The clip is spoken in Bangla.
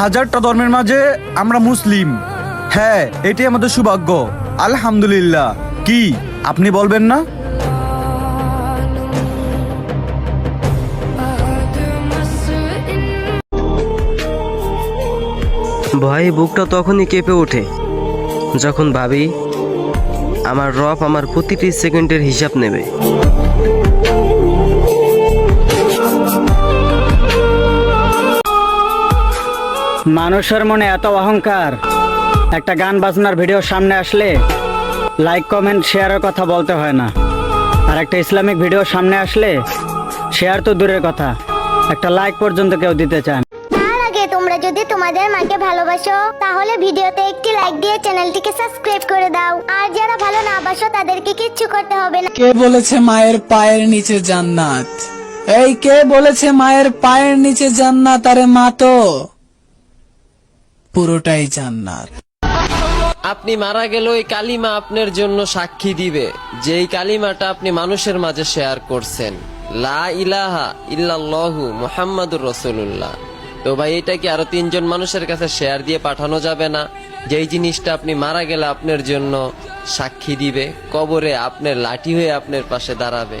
হাজারটা ধর্মের মাঝে আমরা মুসলিম। হ্যাঁ এটি আমাদের সৌভাগ্য। আলহামদুলিল্লাহ। কি, আপনি বলবেন না? ভয়ে বুকটা তখনই কেঁপে ওঠে, যখন ভাবি, আমার রব আমার প্রতিটি সেকেন্ডের হিসাব নেবে। মানুষের মনে এত অহংকার। একটা গান বাজনার ভিডিও সামনে আসলে লাইক কমেন্ট শেয়ারের কথা বলতে হয় না। আর একটা ইসলামিক ভিডিও সামনে আসলে শেয়ার তো দূরের কথা। একটা লাইক পর্যন্ত কেউ দিতে চান তার আগে তোমরা যদি তোমাদের মাকে ভালোবাসো তাহলে ভিডিওতে একটি লাইক দিয়ে চ্যানেলটিকে সাবস্ক্রাইব করে দাও। আর যারা ভালো না বাসো তাদেরকে কিচ্ছু করতে হবে না। কে বলেছে মায়ের পায়ের নিচে জান্নাত? এই কে বলেছে মায়ের পায়ের নিচে জান্নাত? আরে মা তো। পুরোটাই জান্নাত। আপনি মারা গেল ওই কালিমা আপনার জন্য সাক্ষী দিবে। যে কালিমাটা আপনি মানুষের মাঝে শেয়ার করছেন। লা ইলাহা ইল্লাল্লাহু মুহাম্মাদুর রসুল্লাহ তো ভাই, এটা কি আরও তিনজন মানুষের কাছে শেয়ার দিয়ে পাঠানো যাবে না? যেই জিনিসটা আপনি মারা গেলে আপনার জন্য সাক্ষী দিবে, কবরে আপনার লাঠি হয়ে আপনার পাশে দাঁড়াবে।